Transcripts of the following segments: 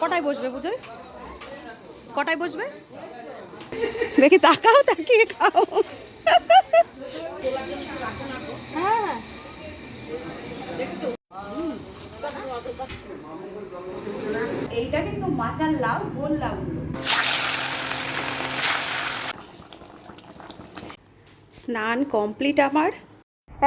কটায় বসবে পুজোয় কটায় বসবে? দেখি তাকাও তাকিয়ে খাও। এইটা কিন্তু স্নান কমপ্লিট আমার।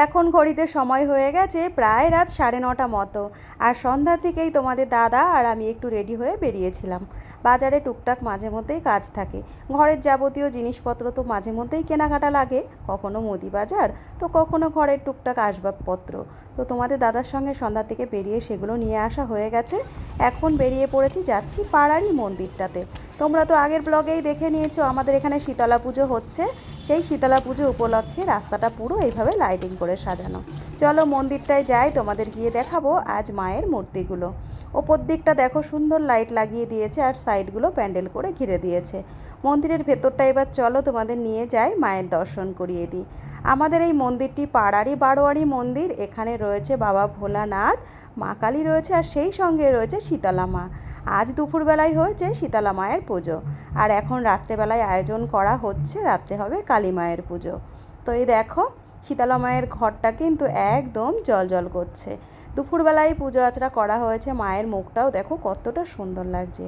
এখন ঘড়িতে সময় হয়ে গেছে প্রায় রাত সাড়ে নটা মতো। আর সন্ধ্যা থেকেই তোমাদের দাদা আর আমি একটু রেডি হয়ে বেরিয়েছিলাম। বাজারে টুকটাক মাঝে মধ্যেই কাজ থাকে। ঘরের যাবতীয় জিনিসপত্র তো মাঝে মধ্যেই কেনাকাটা লাগে। কখনো মুদি বাজার, তো কখনো ঘরের টুকটাক আসবাবপত্র। তো তোমাদের দাদার সঙ্গে সন্ধ্যা থেকে বেরিয়ে সেগুলো নিয়ে আসা হয়ে গেছে। এখন বেরিয়ে পড়েছি, যাচ্ছি পাড়ারই মন্দিরটাতে। তোমরা তো আগের ব্লগেই দেখে নিয়েছো, আমাদের এখানে শীতলা পুজো হচ্ছে। সেই শীতলা পুজো উপলক্ষে রাস্তাটা পুরো এইভাবে লাইটিং করে সাজানো। চলো মন্দিরটায় যাই, তোমাদের গিয়ে দেখাবো আজ মায়ের মূর্তিগুলো। ওপর দিকটা দেখো সুন্দর লাইট লাগিয়ে দিয়েছে আর সাইডগুলো প্যান্ডেল করে ঘিরে দিয়েছে। মন্দিরের ভেতরটা এবার চলো তোমাদের নিয়ে যাই, মায়ের দর্শন করিয়ে দিই। আমাদের এই মন্দিরটি পাড়ারি বারোয়ারি মন্দির, এখানে রয়েছে বাবা ভোলানাথ, মা কালী রয়েছে আর সেই সঙ্গে রয়েছে শীতলা মা। আজ দুপুরবেলায় হয়েছে শীতলা মায়ের পুজো। আর এখন রাত্রেবেলায় আয়োজন করা হচ্ছে, রাত্রে হবে কালী মায়ের পুজো। তো এই দেখো, শীতলা মায়ের ঘরটা কিন্তু একদম জল জল করছে। দুপুরবেলায় পুজো আচরা করা হয়েছে মায়ের মুখটাও, দেখো কতটা সুন্দর লাগছে।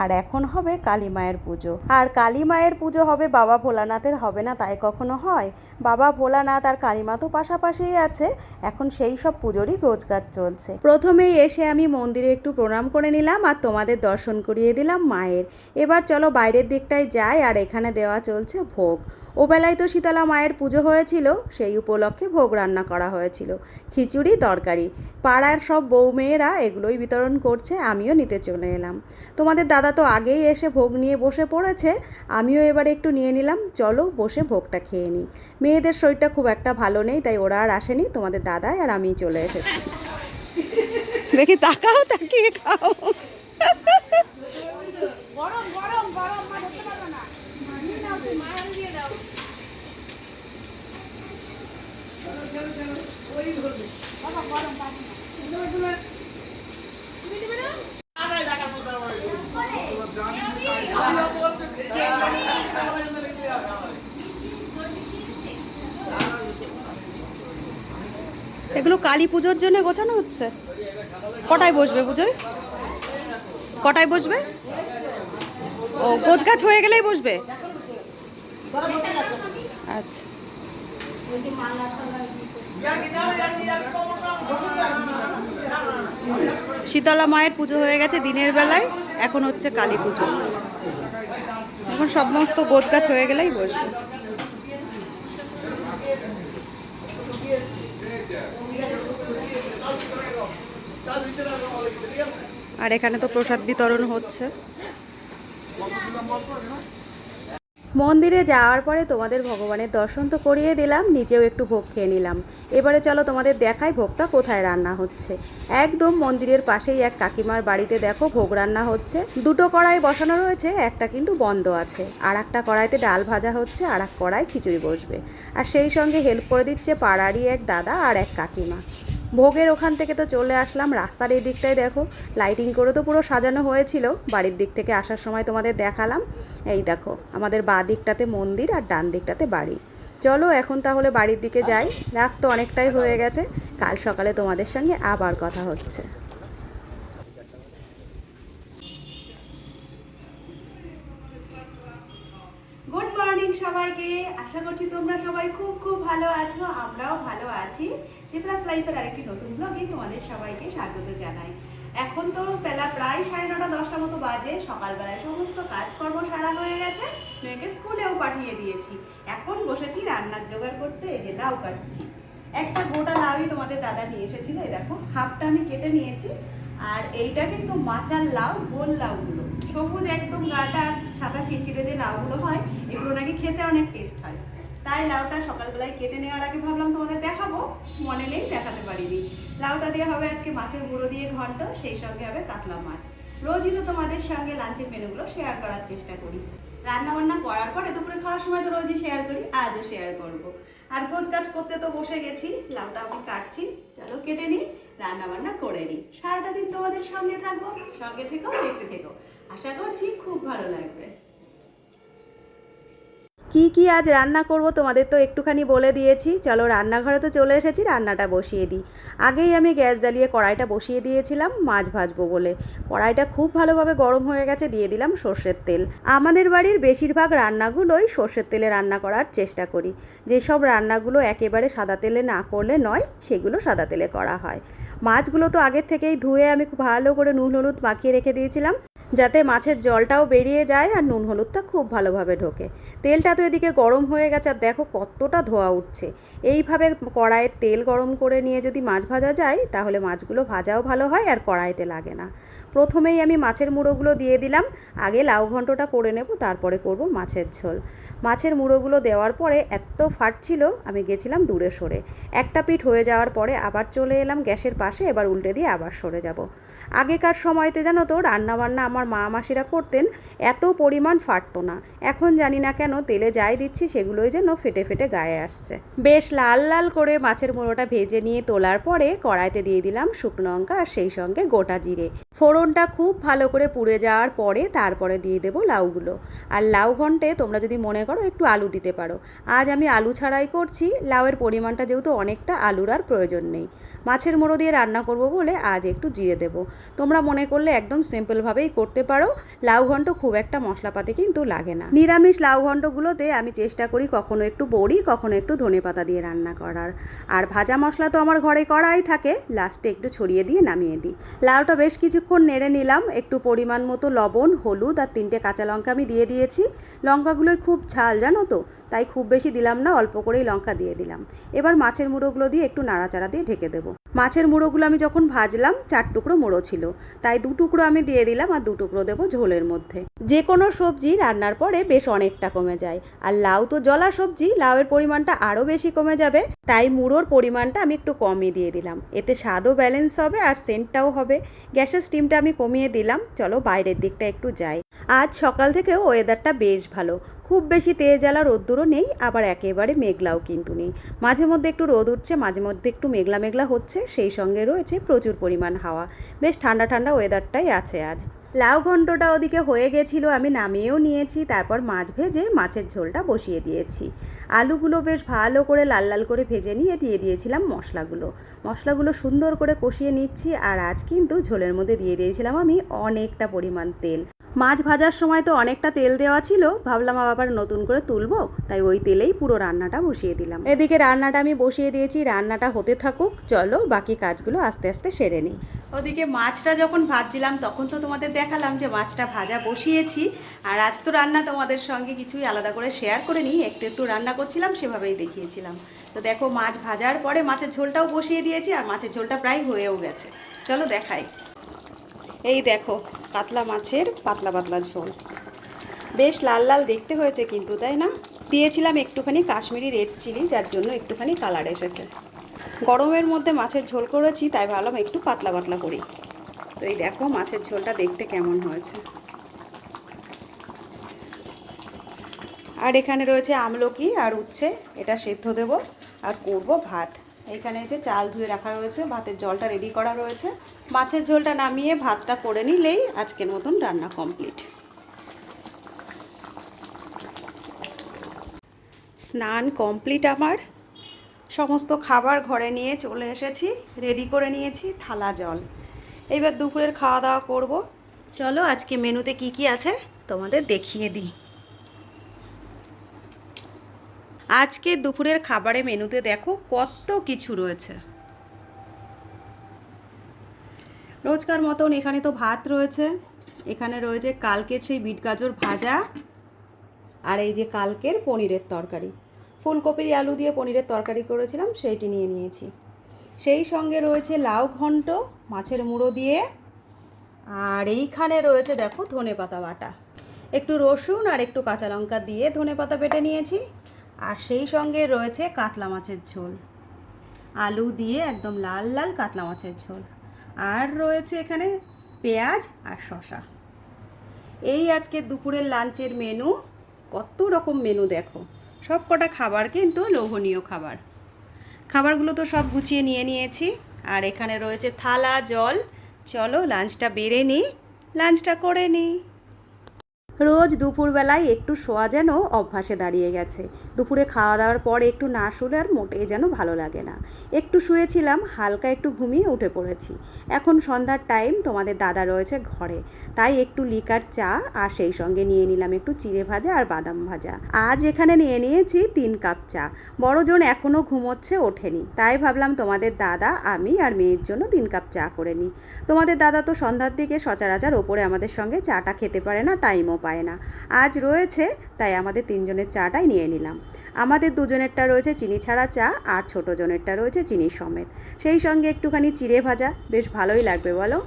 আর এখন হবে কালী মায়ের পুজো। আর কালী মায়ের পুজো হবে বাবা ভোলানাথের, হবে না তাই কখনো হয়? বাবা ভোলানাথ আর কালীমা তো পাশাপাশিই আছে, এখন সেই সব পুজোরই রোজগার চলছে। প্রথমেই এসে আমি মন্দিরে একটু প্রণাম করে নিলাম আর তোমাদের দর্শন করিয়ে দিলাম মায়ের। এবার চলো বাইরের দিকটায় যাই আর এখানে দেওয়া চলছে ভোগ। ওবেলায় তো শীতলা মায়ের পুজো হয়েছিল, সেই উপলক্ষে ভোগ রান্না করা হয়েছিল। খিচুড়ি, তরকারি। পাড়ার সব বউ মেয়েরা এগুলোই বিতরণ করছে, আমিও নিতে চলে এলাম। তোমাদের দাদা তো আগেই এসে ভোগ নিয়ে বসে পড়েছে, আমিও এবারে একটু নিয়ে নিলাম। চলো বসে ভোগটা খেয়ে নিই। মেয়েদের শরীরটা খুব একটা ভালো নেই, তাই ওরা আর আসেনি। তোমাদের দাদা আর আমি চলে এসেছি। দেখি তাকাও, তাকিয়ে খাও। গরম গরম গরম মা ধরতে পারবে না নিয়ে নাও তুমি মায়ের দিয়ে দাও বাবা গরম পাবি না তুমি দিবে না এগুলো কালী পুজোর জন্য গোছানো হচ্ছে? কটায় বসবে পুজোয়? কটায় বসবে? ও গোছ গাছ হয়ে গেলেই বসবে? আচ্ছা। শীতলা মায়ের পুজো হয়ে গেছে দিনের বেলায়, এখন হচ্ছে কালী পুজো। এখন সমস্ত গোছ গাছ হয়ে গেলেই বসবে। আর এখানে তো প্রসাদ বিতরণ হচ্ছে। মন্দিরে যাওয়ার পরে তোমাদের ভগবানের দর্শন তো করিয়ে দিলাম, নিজেও একটু ভোগ খেয়ে নিলাম। এবারে চলো তোমাদের দেখাই ভোগটা কোথায় রান্না হচ্ছে। একদম মন্দিরের পাশেই এক কাকিমার বাড়িতে দেখো ভোগ রান্না হচ্ছে। দুটো কড়াই বসানো রয়েছে, একটা কিন্তু বন্ধ আছে। আর একটা কড়াইতে ডাল ভাজা হচ্ছে, আর এক কড়াই খিচুড়ি বসবে। আর সেই সঙ্গে হেল্প করে দিচ্ছে পাড়ারই এক দাদা আর এক কাকিমা। ভোগের ওখান থেকে তো চলে আসলাম। রাস্তার এই দিকটায় দেখো লাইটিং করে তো পুরো সাজানো হয়েছিল। বাড়ির দিক থেকে আসার সময় তোমাদের দেখালাম। এই দেখো, আমাদের বা দিকটাতে মন্দির আর ডান দিকটাতে বাড়ি। চলো এখন তাহলে বাড়ির দিকে যাই। রাত তো অনেকটাই হয়ে গেছে। কাল সকালে তোমাদের সঙ্গে আবার কথা হচ্ছে। মর্নিং সবাইকে। আশা করছি তোমরা সবাই খুব খুব ভালো আছো, আমরাও ভালো আছি। শিপ্রাস লাইফের আরেকটি নতুন ব্লগে তোমাদের সবাইকে স্বাগত জানাই। এখন তো বেলা প্রায় সাড়ে নটা, দশটা মতো বাজে। সকালবেলায় সমস্ত কাজকর্ম সারা হয়ে গেছে। মেয়েকে স্কুলেও পাঠিয়ে দিয়েছি। এখন বসেছি রান্নার জোগাড় করতে, এই যে লাউ কাটছি। একটা গোটা লাউই তোমাদের দাদা নিয়ে এসেছিল, এই দেখো, হাফটা আমি কেটে নিয়েছি। আর এইটা কিন্তু মাচার লাউ, গোল লাউগুলো। সবুজ একদম গাটা আর সাদা চিটচিটে যে লাউগুলো হয়, এগুলো নাকি খেতে অনেক টেস্ট হয়। তাই লাউটা সকালবেলায় কেটে নেওয়ার আগে ভাবলাম তোমাদের দেখাবো, মনে নেই, দেখাতে পারিনি। লাউটা দিয়ে হবে আজকে মাছের গুঁড়ো দিয়ে ঘন্ট, সেই সঙ্গে হবে কাতলা মাছ। রোজই তো তোমাদের সঙ্গে লাঞ্চের মেনুগুলো শেয়ার করার চেষ্টা করি। রান্না বান্না করার পরে দুপুরে খাওয়ার সময় তো রোজই শেয়ার করি, আজও শেয়ার করব। আর গোছ কাজ করতে তো বসে গেছি, লাউটা আমি কাটছি। চলো কেটে নিই রান্না বান্না করে নিই। সারাটা দিন তোমাদের সঙ্গে থাকব, সঙ্গে থেকেও দেখতে থেকো আশা করছি খুব ভালো লাগবে। কি কি আজ রান্না করব তোমাদের তো একটুখানি বলে দিয়েছি। চলো রান্নাঘরে তো চলে এসেছি, রান্নাটা বসিয়ে দিই। আগেই আমি গ্যাস জ্বালিয়ে কড়াইটা বসিয়ে দিয়েছিলাম, মাছ ভাজবো বলে। কড়াইটা খুব ভালোভাবে গরম হয়ে গেছে, দিয়ে দিলাম সর্ষের তেল। আমাদের বাড়ির বেশিরভাগ রান্নাগুলোই সর্ষের তেলে রান্না করার চেষ্টা করি। যেসব রান্নাগুলো একেবারে সাদা তেলে না করলে নয়, সেগুলো সাদা তেলে করা হয়। মাছগুলো তো আগের থেকেই ধুয়ে আমি খুব ভালো করে নুন, হলুদ মাখিয়ে রেখে দিয়েছিলাম। যাতে মাছের জলটাও বেরিয়ে যায় আর নুন হলুদটা খুব ভালোভাবে ঢোকে। তেলটা তো এদিকে গরম হয়ে গেছে আর দেখো কতটা ধোয়া উঠছে। এইভাবে কড়াইয়ে তেল গরম করে নিয়ে যদি মাছ ভাজা যায়, তাহলে মাছগুলো ভাজাও ভালো হয় আর কড়াইতে লাগে না। প্রথমেই আমি মাছের মুড়োগুলো দিয়ে দিলাম, আগে লাউ ঘন্টটা করে নেব, তারপরে করব মাছের ঝোল। মাছের মুড়োগুলো দেওয়ার পরে এত ফাটছিল আমি গেছিলাম দূরে সরে। একটা পিঠ হয়ে যাওয়ার পরে আবার চলে এলাম গ্যাসের পাশে, এবার উল্টে দিয়ে আবার সরে যাব। আগেকার সময়তে জানো তো, রান্নাবান্না আমার মা মাসিরা করতেন, এত পরিমাণ ফাটতো না। এখন জানি না কেন, তেলে যাই দিচ্ছি সেগুলোই যেন ফেটে ফেটে গায়ে আসছে। বেশ লাল লাল করে মাছের মুড়োটা ভেজে নিয়ে তোলার পরে কড়াইতে দিয়ে দিলাম শুকনো লঙ্কা আর সেই সঙ্গে গোটা জিরে। ফোড়নটা খুব ভালো করে পুড়ে যাওয়ার পরে তারপরে দিয়ে দেব লাউগুলো। আর লাউ ঘন্টে তোমরা যদি মনে করো একটু আলু দিতে পারো। আজ আমি আলু ছাড়াই করছি, লাউয়ের পরিমাণটা যেহেতু অনেকটা আলুর আর প্রয়োজন নেই। মাছের মুড়ো দিয়ে রান্না করব বলে আজ একটু জিরে দেব। তোমরা মনে করলে একদম সিম্পলভাবেই করতে পারো। লাউ ঘন্ট খুব একটা মশলাপাতি কিন্তু লাগে না। নিরামিষ লাউ ঘন্টগুলোতে আমি চেষ্টা করি কখনো একটু বড়ি, কখনো একটু ধনে পাতা দিয়ে রান্না করার। আর ভাজা মশলা তো আমার ঘরে করাই থাকে। লাস্টে একটু ছড়িয়ে দিয়ে নামিয়ে দিই। লাউটা বেশ কিছুক্ষণ নেড়ে নিলাম। একটু পরিমাণ মতো লবণ, হলুদ আর তিনটে কাঁচা লঙ্কা আমি দিয়ে দিয়েছি। লঙ্কাগুলোই খুব ঝাল, জানো তো? তাই খুব বেশি দিলাম না, অল্প করেই লঙ্কা দিয়ে দিলাম। এবার মাছের মুড়োগুলো দিয়ে একটু নাড়াচাড়া দিয়ে ঢেকে দেবো। মাছের মুড়োগুলো আমি যখন ভাজলাম, চার টুকরো মুড়ো ছিল। তাই দু টুকরো আমি দিয়ে দিলাম আর দু টুকরো দেবো ঝোলের মধ্যে। যে কোনো সবজি রান্নার পরে বেশ অনেকটা কমে যায়। আর লাউ তো জলা সবজি, লাউয়ের পরিমাণটা আরও বেশি কমে যাবে, তাই মুড়োর পরিমাণটা আমি একটু কমই দিয়ে দিলাম। এতে স্বাদও ব্যালেন্স হবে আর সেন্টটাও হবে। গ্যাসের স্টিমটা আমি কমিয়ে দিলাম। চলো বাইরের দিকটা একটু যাই। আজ সকাল থেকেও ওয়েদারটা বেশ ভালো। খুব বেশি তেজ জ্বালা রোদ্দুরও নেই, আবার একেবারে মেঘলাও কিন্তু নেই। মাঝে মধ্যে একটু রোদ উঠছে, মাঝে মধ্যে একটু মেঘলা মেঘলা হচ্ছে, সেই সঙ্গে রয়েছে প্রচুর পরিমাণ হাওয়া। বেশ ঠান্ডা ঠান্ডা ওয়েদারটাই আছে আজ। লাউ ঘন্টটা ওদিকে হয়ে গেছিল, আমি নামিয়েও নিয়েছি, তারপর মাছ ভেজে মাছের ঝোলটা বসিয়ে দিয়েছি। আলুগুলো বেশ ভালো করে লাল লাল করে ভেজে নিয়ে দিয়ে দিয়েছিলাম মশলাগুলো। মশলাগুলো সুন্দর করে কষিয়ে নিচ্ছি, আর আজ কিন্তু ঝোলের মধ্যে দিয়ে দিয়েছিলাম আমি অনেকটা পরিমাণ তেল। মাছ ভাজার সময় তো অনেকটা তেল দেওয়া ছিল, ভাবলাম আবার নতুন করে তুলবো, তাই ওই তেলেই পুরো রান্নাটা বসিয়ে দিলাম। এদিকে রান্নাটা আমি বসিয়ে দিয়েছি, রান্নাটা হতে থাকুক, চলো বাকি কাজগুলো আস্তে আস্তে সেরে নিই। ওদিকে মাছটা যখন ভাজছিলাম, তখন তো তোমাদের দেখালাম যে মাছটা ভাজা বসিয়েছি, আর আজ তো রান্না তোমাদের সঙ্গে কিছুই আলাদা করে শেয়ার করে নিই, একটু একটু রান্না করছিলাম, সেভাবেই দেখিয়েছিলাম। তো দেখো মাছ ভাজার পরে মাছের ঝোলটাও বসিয়ে দিয়েছি, আর মাছের ঝোলটা প্রায় হয়েও গেছে। চলো দেখাই। এই দেখো, কাতলা মাছের পাতলা পাতলা ঝোল। বেশ লাল লাল দেখতে হয়েছে কিন্তু, তাই না? দিয়েছিলাম একটুখানি কাশ্মীরি রেড চিলি, যার জন্য একটুখানি কালার এসেছে। গরমের মধ্যে মাছের ঝোল করেছি, তাই ভাবলাম একটু পাতলা পাতলা করি। তো এই দেখো, মাছের ঝোলটা দেখতে কেমন হয়েছে। আর এখানে রয়েছে আমলকি আর উচ্ছে, এটা সেদ্ধ দেব আর করব ভাত। এখানে যে চাল ধুয়ে রাখা রয়েছে, ভাতের জলটা রেডি করা রয়েছে। মাছের ঝোলটা নামিয়ে ভাতটা করে নিলেই আজকের মতন রান্না কমপ্লিট স্নান কমপ্লিট আমার। সমস্ত খাবার ঘরে নিয়ে চলে এসেছি রেডি করে নিয়েছি থালা জল। এইবার দুপুরের খাওয়া দাওয়া করব। চলো আজকে মেনুতে কি কি আছে তোমাদের দেখিয়ে দিই। আজকে দুপুরের খাবারে মেনুতে দেখো কত কিছু রয়েছে। রোজকার মতন এখানে তো ভাত রয়েছে। এখানে রয়েছে কালকের সেই বিট গাজর ভাজা আর এই যে কালকের পনিরের তরকারি। ফুলকপি, আলু দিয়ে পনিরের তরকারি করেছিলাম, সেইটি নিয়ে নিয়েছি। সেই সঙ্গে রয়েছে লাউ ঘন্ট, মাছের মুড়ো দিয়ে আর এইখানে রয়েছে দেখো ধনে পাতা বাটা। একটু রসুন আর একটু কাঁচা লঙ্কা দিয়ে ধনে পাতা বেটে নিয়েছি। আর সেই সঙ্গে রয়েছে কাতলা মাছের ঝোল। আলু দিয়ে একদম লাল লাল কাতলা মাছের ঝোল। আর রয়েছে এখানে পেঁয়াজ আর শশা এই আজকে দুপুরের লাঞ্চের মেনু, কত রকম মেনু দেখো। সব কটা খাবার কিন্তু লোভনীয় খাবার। খাবারগুলো তো সব গুছিয়ে নিয়ে নিয়েছি। আর এখানে রয়েছে থালা, জল। চলো লাঞ্চটা বেড়ে নিই। লাঞ্চটা করে নিই। রোজ দুপুরবেলায় একটু শোয়া যেন অভ্যাসে দাঁড়িয়ে গেছে। দুপুরে খাওয়া দাওয়ার পর একটু না শুলে আর মোটেই যেন ভালো লাগে না। একটু শুয়েছিলাম, হালকা একটু ঘুমিয়ে উঠে পড়েছি। এখন সন্ধ্যার টাইম তোমাদের দাদা রয়েছে ঘরে। তাই একটু লিকার চা আর সেই সঙ্গে নিয়ে নিলাম একটু চিড়ে ভাজা আর বাদাম ভাজা। আজ এখানে নিয়ে নিয়েছি তিন কাপ চা। বড়জন এখনও ঘুমোচ্ছে, ওঠেনি। তাই ভাবলাম তোমাদের দাদা, আমি আর মেয়ের জন্য তিন কাপ চা করে নিই। তোমাদের দাদা তো সন্ধ্যার দিকে সচরাচর ওপরে আমাদের সঙ্গে চাটা খেতে পারে না টাইমও পায় না। আজ রয়েছে, তাই আমাদের তিনজনের চাটাই নিয়ে নিলাম। আমাদের দুজনেরটা রয়েছে চিনি ছাড়া চা আর ছোটো জনেরটা রয়েছে চিনি সমেত। সেই সঙ্গে একটুখানি চিড়ে ভাজা, বেশ ভালোই লাগবে বলো।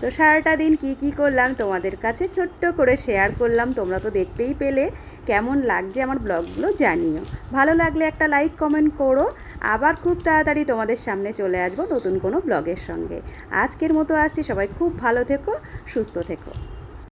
তো সারাটা দিন কি কি করলাম তোমাদের কাছে ছোট্ট করে শেয়ার করলাম, তোমরা তো দেখতেই পেলে। কেমন লাগছে আমার ব্লগগুলো জানিও। ভালো লাগলে একটা লাইক, কমেন্ট করো। আবার খুব তাড়াতাড়ি তোমাদের সামনে চলে আসব নতুন কোনো ব্লগের সঙ্গে। আজকের মতো আসছি, সবাই খুব ভালো থেকো, সুস্থ থেকো।